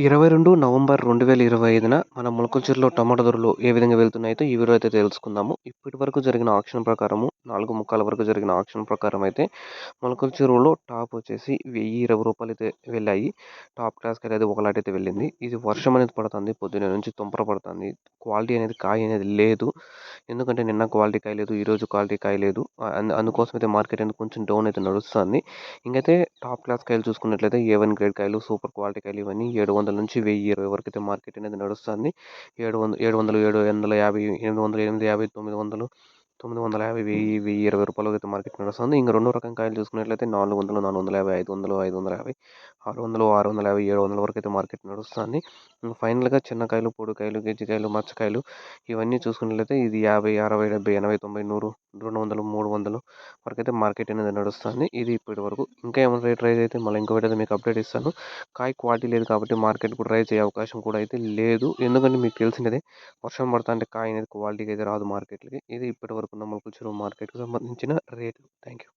ఇరవై రెండు నవంబర్ రెండు వేల ఇరవై ఐదున మన ములకల్చూరులో టమాటా ధరలు ఏ విధంగా వెళ్తున్నాయో ఈ వీడియో అయితే తెలుసుకుందాము. ఇప్పటి వరకు జరిగిన ఆక్షన్ ప్రకారము నాలుగు ముక్కాల వరకు జరిగిన ఆక్షన్ ప్రకారం అయితే మొలకల్చూరులో టాప్ వచ్చేసి వెయ్యి ఇరవై రూపాయలు అయితే వెళ్ళాయి. టాప్ క్లాస్కి అయితే ఒకలాట అయితే వెళ్ళింది. ఇది వర్షం అనేది పడుతుంది పొద్దున్న నుంచి తుంపర పడుతుంది. క్వాలిటీ అనేది కాయ అనేది లేదు. ఎందుకంటే నిన్న క్వాలిటీ కాయ లేదు ఈరోజు క్వాలిటీ కాయ లేదు. అందుకోసం అయితే మార్కెట్ అనేది కొంచెం డౌన్ అయితే నడుస్తుంది. ఇంకైతే టాప్ క్లాస్ కాయలు చూసుకున్నట్లయితే ఏ వన్ గ్రేడ్ కాయలు సూపర్ క్వాలిటీ కాయలు ఇవన్నీ ఏడు వందల నుంచి వెయ్యి ఇరవై వరకు అయితే మార్కెట్ అనేది నడుస్తుంది. ఏడు వందలు ఏడు వందలు ఏడు వందల యాభై ఎనిమిది వందలు ఎనిమిది యాభై తొమ్మిది వందలు తొమ్మిది వందల యాభై వెయ్యి వెయ్యి ఇరవై రూపాయలు అయితే మార్కెట్ నడుస్తుంది. ఇంకా రెండో రకం కాయలు చూసుకున్నట్లయితే నాలుగు వందలు నాలుగు వందల యాభై ఐదు వందలు ఐదు వందల యాభై ఆరు వందలు ఆరు వందల యాభై ఏడు వందల వరకు అయితే మార్కెట్ నడుస్తుంది. ఫైనల్గా చిన్నకాయలు పొడికాయలు గెజ్జికాయలు మచ్చకాయలు ఇవన్నీ చూసుకున్నట్లయితే ఇది యాభై అరవై డెబ్బై ఎనభై తొంభై నూరు రెండు వందలు మూడు వందలు వరకు అయితే మార్కెట్ అనేది నడుస్తుంది. ఇది ఇప్పటి వరకు ఇంకా ఏమైనా రేట్ రైజ్ అయితే మళ్ళీ ఇంకొకటి అయితే మీకు అప్డేట్ ఇస్తాను. కాయ క్వాలిటీ లేదు కాబట్టి మార్కెట్ కూడా రైజ్ అయ్యే అవకాశం కూడా అయితే లేదు. ఎందుకంటే మీకు తెలిసినదే వర్షం పడతా అంటే కాయ అనేది క్వాలిటీకి అయితే రాదు మార్కెట్కి ఇది ఇప్పటి వరకు ఉన్న మొలకల చెరువు మార్కెట్కి సంబంధించిన రేట్లు థ్యాంక్ యూ